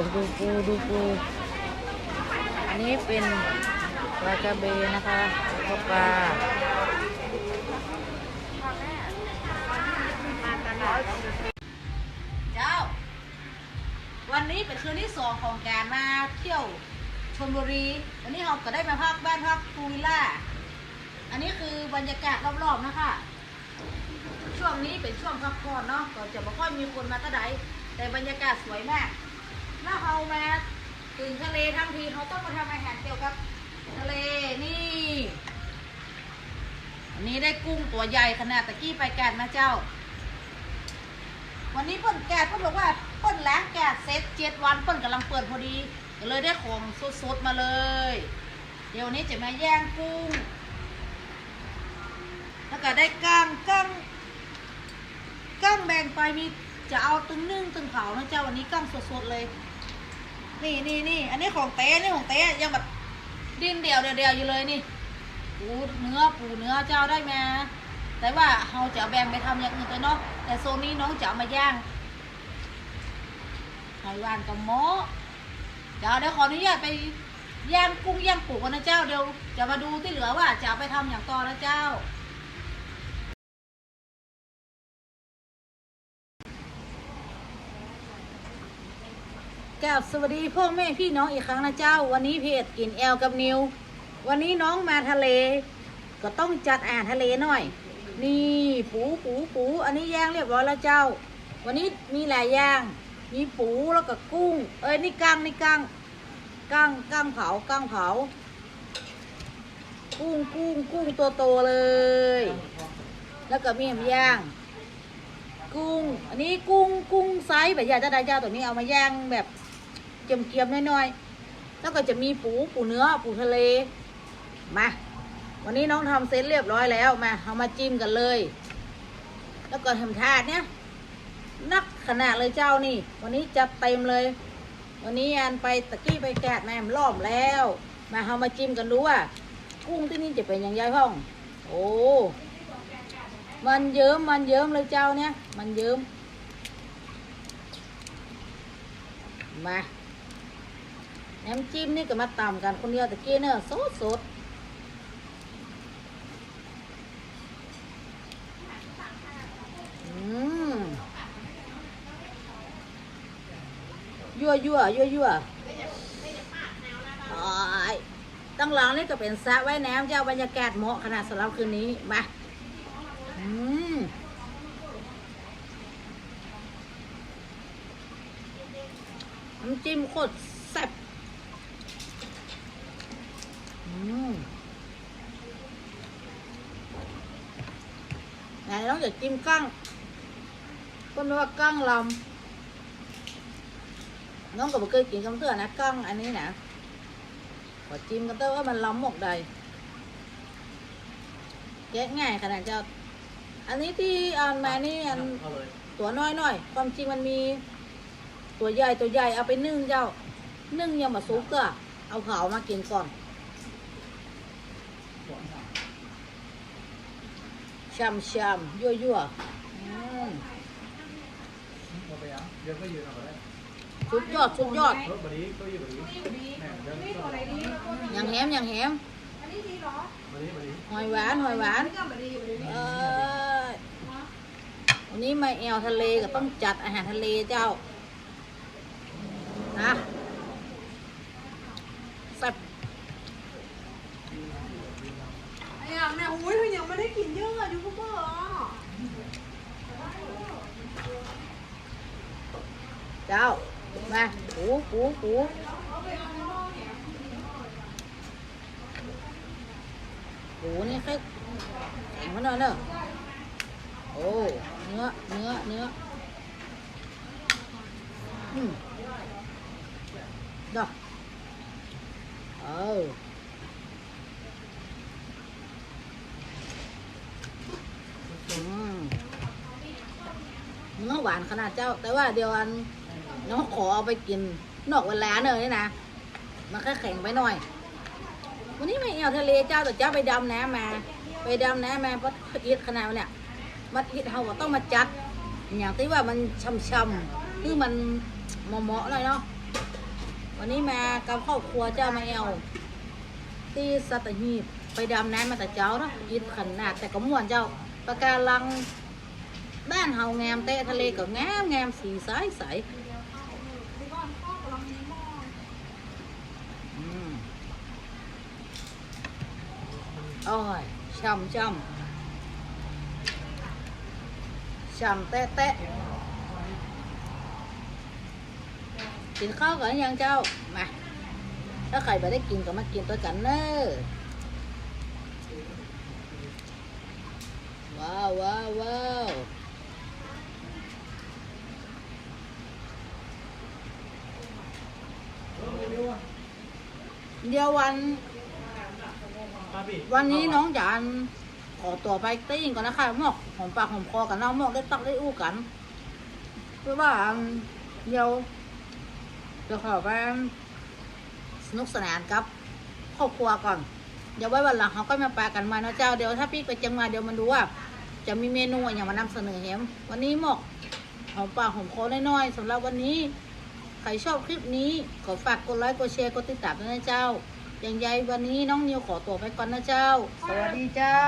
ดูปูดูปูอันนี้เป็นปลากระเบนนะคะก็ปลาเจ้า วันนี้เป็นคืนที่สองของการมาเที่ยวชลบุรี วันนี้เราก็ได้มาพักบ้านพักพูวิลล่า อันนี้คือบรรยากาศรอบๆนะคะ ช่วงนี้เป็นช่วงพักผ่อนเนาะ ก็จะไม่ค่อยมีคนมาตะไดแต่บรรยากาศสวยมาก แล้วเรามาถึงทะเลทั้งทีเขาต้องมาทำอาหารเกี่ยวกับทะเลนี่อันนี้ได้กุ้งตัวใหญ่ขนาดตะกี้ไปแกนมาเจ้า วันนี้เปิ้นแกดเปิ้นบอกว่าเปิ้นล้างแกดเสร็จเจ็ดวันเปิ้นกำลังเปิดพอดีก็เลยได้ของสดๆมาเลย เดี๋ยวนี้จะมาแย่งกุ้ง แล้วก็ได้กั้งกั้งกั้งแบ่งไปมีจะเอาตึงนึ่งตึงเผานะเจ้าวันนี้กั้งสดๆเลย นี่นี่นี่อันนี้ของเต้นี่ของเต้ยังแบบดิ้นเดียวเดียวเดียวอยู่เลยนี่ปูเนื้อปูเนื้อเจ้าได้ไหมแต่ว่าเราจะเอาแบ่งไปทำอย่างอื่นตัวเนาะแต่โซนนี้น้องจะเอามาย่างหอยวานกับหม้อเดี๋ยวเดี๋ยวขออนุญาตไปย่างกุ้งย่างปูกันนะเจ้าเดี๋ยวจะมาดูที่เหลือว่าจะเอาไปทำอย่างต่อนะเจ้า กราบสวัสดีพ่อแม่พี่น้องอีกครั้งนะเจ้า วันนี้เพจกินแอลกับนิว วันนี้น้องมาทะเล ก็ต้องจัดอาหารทะเลหน่อย นี่ปูปูปูอันนี้ย่างเรียบร้อยแล้วเจ้า วันนี้มีหลายอย่าง มีปูแล้วก็กุ้ง เอ้ยนี่กั้งนี่กั้งกั้งกั้งเผากั้งเผา กุ้งกุ้งกุ้งตัวโตเลย แล้วก็มีหมูย่างกุ้ง อันนี้กุ้งกุ้งไซส์แบบยาจะได้เจ้าตัวนี้เอามาย่างแบบ เจียมๆน้อยๆแล้วก็จะมีปูปูเนื้อปูทะเลมาวันนี้น้องทำเซตเรียบร้อยแล้วมาเอามาจิ้มกันเลย แล้วก็ทำถาดเนี้ยนักขนาดเลยเจ้านี่ วันนี้จัดเต็มเลย วันนี้อันไปตะกี้ไปแกะแม่มรอบแล้ว มาเอามาจิ้มกันดูว่า กุ้งที่นี่จะเป็นอย่างไรพ่อง โอ้มันเยิ้มมันเยิ้มเลยเจ้าเนี่ย มันเยิ้มมา น้ำจิ้มนี่ก็มาตำกันคนเดียวตะกี้เนอะสดสดอืมยั่วยั่วยั่วยั่วอ้ตั้งหลังนี่ก็เป็นสระว่ายน้ำเจ้าบรรยากาศเหมาะขนาดสำหรับคืนนี้ มาอืมน้ำจิ้มโคตรแซ่บ ไหนน้องอยากจิ้มกั้งก็ไม่ว่ากั้งลำน้องก็ไม่เคยกินคำเตือนนะกั้งอันนี้นะขอจิ้มกันเตอว่ามันล้ำหมกใดแกะง่ายขนาดเจ้าอันนี้ที่อ่านมานี่อันเอาเลยตัวน้อยหน่อยความจริงมันมี ตัวใหญ่ตัวใหญ่เอาไปนึ่งเจ้า นึ่งยังมาซุกก็เอาเผามากินก่อน ช่ำช่ำยั่วยั่วๆอืมเอาไปยังเดี๋ยวก็ยืนเอาไปได้สุดยอดสุดยอดรถบดีก็ยืนบดีแม่เดี๋ยวก็บดีอย่างแหมอย่างแหมบดีบดีหอยหวานหอยหวานเออวันนี้มาแอวทะเลก็ต้องจัดอาหารทะเลเจ้านะแซ่บ ไอ้อะแม่อุ้ยเธอยังไม่ได้กินเยอะอะยูทูบเบอร์อะ เจ้า มาปูปูปูปูนี่แค่แข็งมาหน่อยเนอะโอ้เนื้อเนื้อเนื้ออืมดอกเอออืมเนื้อหวานขนาดเจ้า แต่ว่าเดียวอัน น้องขอเอาไปกิน นอกเวลาเนอะนี่นะ มันแค่แข็งไปหน่อย วันนี้ไม่เอาทะเลเจ้าแต่เจ้าไปดำน้ำมา ไปดำน้ำมาเพราะอิดขนาดเนี่ยมันอิดเขาต้องมาจัด อย่างที่ว่ามันช่ำๆคือมันเหมาะๆเลยเนาะวันนี้มากับครอบครัวเจ้ามาเอลที่สัตหีบไปดำน้ำมาแต่เจ้าเนาะยิดขนาดแต่ก็ม่วนเจ้าปะการังบ้านเฮางามเตะทะเลก็งามงามสีใสใส ที่บ้านพ่อกำลังมีหม้อ อืมอ้ยช่ำช่ำช่ำเตะเตะกินข้าวกันยังเจ้า มา ถ้าใครไม่ได้กินก็มากินตัวกันเนอะว้าวว้าวว้าว เดี๋ยววันมาพี่วันนี้น้องจานขอตัวไปติ้งก่อนนะคะหมอกหอมปากหอมคอกันเนาะหมอกได้ตักได้อู้กันเพราะว่าเดี๋ยวเดี๋ยวขอไปสนุกสนานกับครอบครัวก่อน เดี๋ยวไว้วันหลังเขาก็มาปากันมาเนาะเจ้าเดี๋ยวถ้าพี่ไปเจังมาเดี๋ยวมันดูว่าจะมีเมนูอะไรอย่างมานำเสนอแฮมวันนี้หมอกหอมปากหอมคอน้อยๆสำหรับวันนี้ ใครชอบคลิปนี้ขอฝากกดไลค์กดแชร์กดติดตามด้วยนะเจ้า อย่างใยวันนี้น้องนิวขอตัวไปก่อนนะเจ้า สวัสดีเจ้า